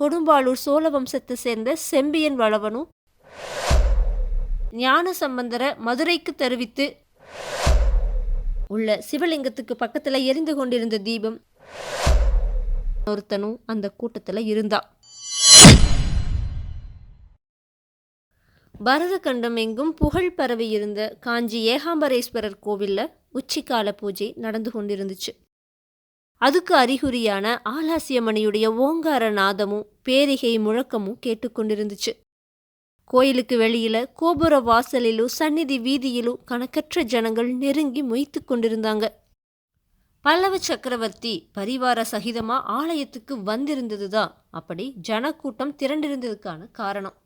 கொடும்பாளூர் சோழ வம்சத்தை சேர்ந்த செம்பியன் வளவனும் ஞான சம்பந்தர மதுரைக்கு தெரிவித்து உள்ள சிவலிங்கத்துக்கு பக்கத்துல எரிந்து கொண்டிருந்த தீபம் ஒருத்தனும் அந்த கூட்டத்துல இருந்தான் பரதகண்டம் எங்கும் புகழ் பரவி இருந்த காஞ்சி ஏகாம்பரேஸ்வரர் கோவிலில் உச்சிக்கால பூஜை நடந்து கொண்டிருந்துச்சு. அதுக்கு அறிகுறியான ஆலாசியமணியுடைய ஓங்கார நாதமும் பேரிகை முழக்கமும் கேட்டுக்கொண்டிருந்துச்சு கோயிலுக்கு வெளியில கோபுர வாசலிலும் சந்நிதி வீதியிலும் கணக்கற்ற ஜனங்கள் நெருங்கி மொய்த்து கொண்டிருந்தாங்க. பல்லவ சக்கரவர்த்தி பரிவார சகிதமா ஆலயத்துக்கு வந்திருந்ததுதான் அப்படி ஜனக்கூட்டம் திரண்டிருந்ததுக்கான காரணம்.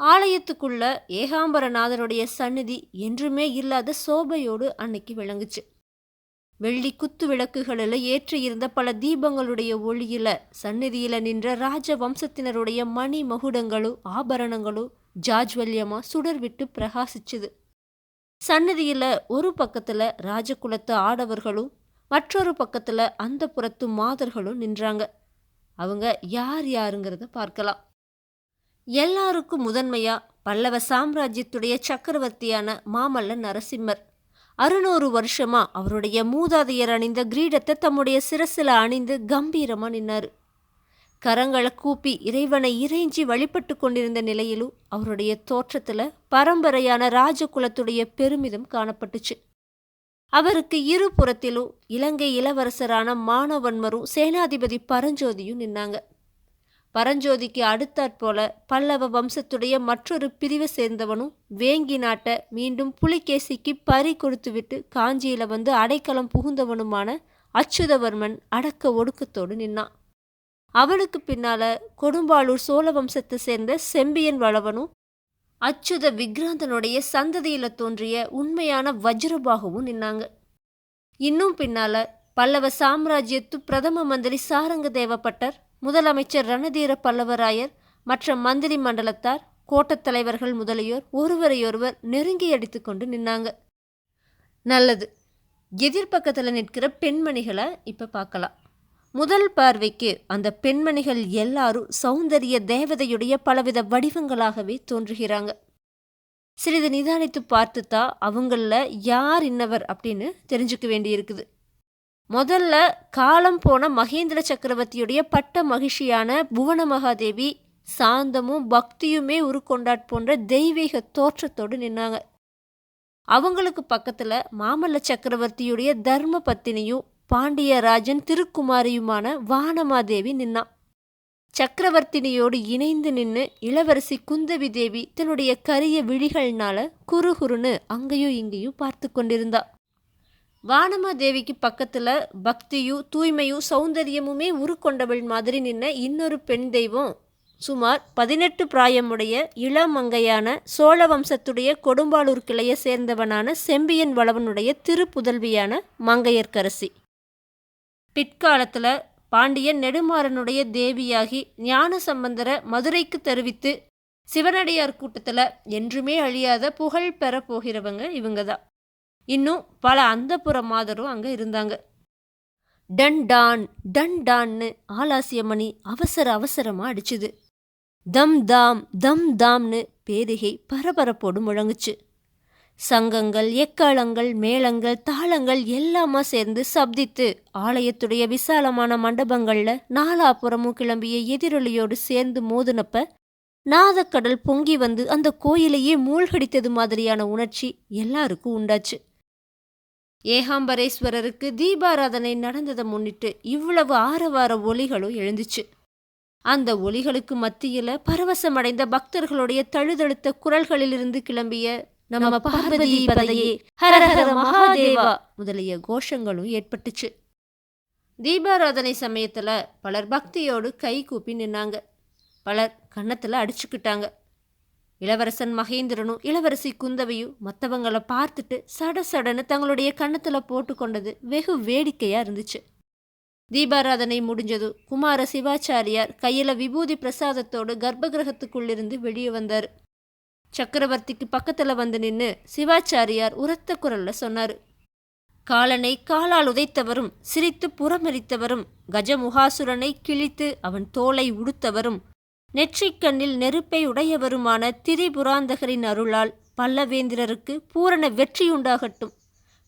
ஆலயத்துக்குள்ள ஏகாம்பரநாதருடைய சந்நிதி என்றுமே இல்லாத சோபையோடு அன்னைக்கு விளங்குச்சு. வெள்ளி குத்து விளக்குகளில் ஏற்றியிருந்த பல தீபங்களுடைய ஒளியில சந்நிதியில நின்ற ராஜ வம்சத்தினருடைய மணி மகுடங்களும் ஆபரணங்களும் ஜாஜ்வல்யமா சுடர் விட்டு பிரகாசிச்சுது. சந்நிதியில ஒரு பக்கத்துல ராஜகுலத்து ஆடவர்களும் மற்றொரு பக்கத்துல அந்த புறத்து மாதர்களும் நின்றாங்க. அவங்க யார் யாருங்கிறத பார்க்கலாம். எல்லாருக்கும் முதன்மையா பல்லவ சாம்ராஜ்யத்துடைய சக்கரவர்த்தியான மாமல்ல நரசிம்மர். அறுநூறு வருஷமா அவருடைய மூதாதையர் அணிந்த கிரீடத்தை தம்முடைய சிரசில் அணிந்து கம்பீரமா நின்னாரு. கரங்களை கூப்பி இறைவனை இறைஞ்சி வழிபட்டு கொண்டிருந்த நிலையிலும் அவருடைய தோற்றத்தில் பரம்பரையான ராஜகுலத்துடைய பெருமிதம் காணப்பட்டுச்சு. அவருக்கு இரு புறத்திலும் இலங்கை இளவரசரான மானவன்மரும் சேனாதிபதி பரஞ்சோதியும் நின்னாங்க. பரஞ்சோதிக்கு அடுத்தாற்போல பல்லவ வம்சத்துடைய மற்றொரு பிரிவை சேர்ந்தவனும் வேங்கி நாட்டை மீண்டும் புலிகேசிக்கு பறி கொடுத்துவிட்டு காஞ்சியில வந்து அடைக்கலம் புகுந்தவனுமான அச்சுதவர்மன் அடக்க ஒடுக்கத்தோடு நின்னான். அவனுக்கு பின்னால கொடும்பாளூர் சோழ வம்சத்தை சேர்ந்த செம்பியன் வளவனும் அச்சுத விக்ராந்தனுடைய சந்ததியில தோன்றிய உண்மையான வஜ்ரபாகவும் நின்னாங்க. இன்னும் பின்னால பல்லவ சாம்ராஜ்யத்து பிரதம மந்திரி சாரங்க தேவப்பட்டர் முதலமைச்சர் ரணதீர பல்லவராயர் மற்ற மந்திரி மண்டலத்தார் கோட்டத் தலைவர்கள் முதலியோர் ஒருவரையொருவர் நெருங்கி அடித்து கொண்டு நின்னாங்க. நல்லது. எதிர்பக்கத்தில் நிற்கிற பெண்மணிகளை இப்போ பார்க்கலாம் முதல் பார்வைக்கு அந்த பெண்மணிகள் எல்லாரும் சௌந்தரிய தேவதையுடைய பலவித வடிவங்களாகவே தோன்றுகிறாங்க. சிறிது நிதானித்து பார்த்துத்தா அவங்களில் யார் இன்னவர் அப்படின்னு தெரிஞ்சுக்க வேண்டியிருக்குது. முதல்ல காலம் போன மகேந்திர சக்கரவர்த்தியுடைய பட்ட மகிழ்ச்சியான புவன மகாதேவி சாந்தமும் பக்தியுமே உருக்கொண்டாட் போன்ற தெய்வீக தோற்றத்தோடு நின்னாங்க. அவங்களுக்கு பக்கத்தில் மாமல்ல சக்கரவர்த்தியுடைய தர்ம பத்தினியும் பாண்டியராஜன் திருக்குமாரியுமான வானமாதேவி நின்னான் சக்கரவர்த்தினியோடு இணைந்து நின்று இளவரசி குந்தவி தேவி தன்னுடைய கரிய விழிகள்னால குறுகுறுன்னு அங்கேயும் இங்கேயும் பார்த்து கொண்டிருந்தா. வானமாதேவிக்கு பக்கத்தில் பக்தியும் தூய்மையும் சௌந்தரியமுமே உருக்கொண்டவள் மாதிரி நின்ன இன்னொரு பெண் தெய்வம். சுமார் பதினெட்டு பிராயமுடைய இளமங்கையான சோழ வம்சத்துடைய கொடும்பாளூர் கிளையை சேர்ந்தவனான செம்பியன் வளவனுடைய திருப்புதல்வியான மங்கையர்க்கரசி. பிற்காலத்தில் பாண்டியன் நெடுமாறனுடைய தேவியாகி ஞான சம்பந்தர மதுரைக்கு தெரிவித்து சிவனடியார் கூட்டத்தில் என்றுமே அழியாத புகழ் பெற போகிறவங்க இவங்க தான் இன்னும் பல அந்தப்புற மாதரும் அங்கே இருந்தாங்க. டன் டான் டன் டான்னு ஆலாசியமணி அவசர அவசரமாக அடிச்சுது. தம் தாம் தம் தாம்னு பேரிகை பரபரப்போடு முழங்குச்சு. சங்கங்கள் எக்காளங்கள் மேளங்கள் தாளங்கள் எல்லாமா சேர்ந்து சப்தித்து ஆலயத்துடைய விசாலமான மண்டபங்களில் நாலாபுறமும் கிளம்பிய எதிரொலியோடு சேர்ந்து மோதுனப்ப நாதக்கடல் பொங்கி வந்து அந்த கோயிலையே மூழ்கடித்தது மாதிரியான உணர்ச்சி எல்லாருக்கும் உண்டாச்சு. ஏகாம்பரேஸ்வரருக்கு தீபாராதனை நடந்ததை முன்னிட்டு இவ்வளவு ஆரவார ஒலிகளும் எழுந்துச்சு. அந்த ஒலிகளுக்கு மத்தியில பரவசமடைந்த பக்தர்களுடைய தழுதழுத்த குரல்களிலிருந்து கிளம்பிய நம்ம பார்வதி பதையே ஹர ஹர மகாதேவா முதலிய கோஷங்களும் ஏற்பட்டுச்சு. தீபாராதனை சமயத்துல பலர் பக்தியோடு கை கூப்பி நின்னாங்க. பலர் கன்னத்துல அடிச்சுக்கிட்டாங்க. இளவரசன் மகேந்திரனும் இளவரசி குந்தவையும் மற்றவங்களை பார்த்துட்டு சட சடன்னு தங்களுடைய கன்னத்தில் போட்டுக்கொண்டது வெகு வேடிக்கையாக இருந்துச்சு. தீபாராதனை முடிஞ்சதும் குமார சிவாச்சாரியார் கையில் விபூதி பிரசாதத்தோடு கர்ப்பகிரகத்துக்குள்ளிருந்து வெளியே வந்தார். சக்கரவர்த்திக்கு பக்கத்தில் வந்து நின்று சிவாச்சாரியார் உரத்த குரல்ல சொன்னார். காலனை காலால் உதைத்தவரும் சிரித்து புறமெரித்தவரும் கஜமுகாசுரனை கிழித்து அவன் தோலை உடுத்தவரும் நெற்றிக்கண்ணில் நெருப்பை உடையவருமான திரிபுராந்தகரின் அருளால் பல்லவேந்திரருக்கு பூரண வெற்றியுண்டாகட்டும்.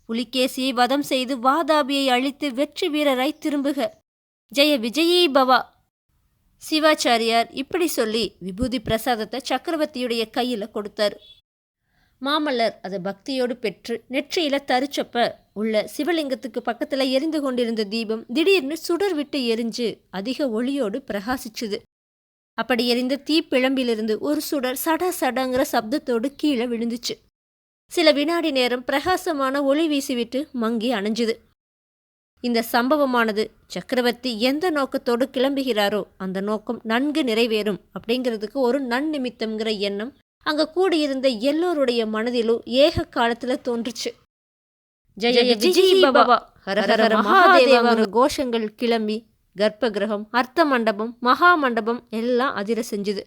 புலிகேசியை வதம் செய்து வாதாபியை அழித்து வெற்றி வீரராய் திரும்புக. ஜெய விஜயீ பவா. சிவாச்சாரியார் இப்படி சொல்லி விபூதி பிரசாதத்தை சக்கரவர்த்தியுடைய கையில் கொடுத்தார். மாமல்லர் அதை பக்தியோடு பெற்று நெற்றியில தரிச்சப்ப உள்ள சிவலிங்கத்துக்கு பக்கத்தில் எரிந்து கொண்டிருந்த தீபம் திடீர்னு சுடர் விட்டு எரிஞ்சு அதிக ஒளியோடு பிரகாசிச்சுது. அப்படி எரிந்த தீப்பிழம்பிலிருந்து ஒரு சுடர் சட சடங்கிற சப்தத்தோடு கீழே விழுந்துச்சு சில வினாடி நேரம் பிரகாசமான ஒளி வீசிவிட்டு மங்கி அணைஞ்சுது இந்த சம்பவமானது சக்கரவர்த்தி எந்த நோக்கத்தோடு கிளம்புகிறாரோ அந்த நோக்கம் நன்கு நிறைவேறும் அப்படிங்கிறதுக்கு ஒரு நன்னிமித்தம்ங்கிற எண்ணம் அங்க கூடியிருந்த எல்லோருடைய மனதிலும் ஏக காலத்துல தோன்றுச்சு ஜெய ஜெய பாபா ஹர ஹர கோஷங்கள் கிளம்பி கர்ப்பகிரகம் அர்த்த மண்டபம் மகா மண்டபம் எல்லாம் அதிர செஞ்சுது.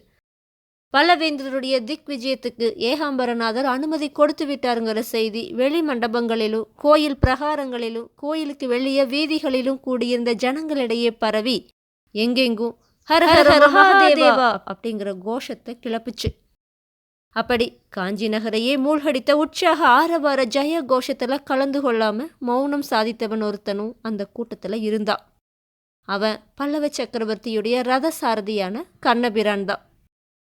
பல்லவேந்திரருடைய திக் விஜயத்துக்கு ஏகாம்பரநாதர் அனுமதி கொடுத்து விட்டாருங்கிற செய்தி வெளி மண்டபங்களிலும் கோயில் பிரகாரங்களிலும் கோயிலுக்கு வெளிய வீதிகளிலும் கூடியிருந்த ஜனங்களிடையே பரவி எங்கெங்கும்? ஹர ஹர மகாதேவா! அப்படிங்கிற கோஷத்தை கிளப்புச்சு. அப்படி காஞ்சி நகரையே மூழ்கடித்த உற்சாக ஆரவார ஜெய கோஷத்துல கலந்து கொள்ளாம மௌனம் சாதித்தவன் ஒருத்தனும் அந்த கூட்டத்துல இருந்தான். அவன் பல்லவ சக்கரவர்த்தியுடைய ரத சாரதியான கண்ணபிரான் தான்.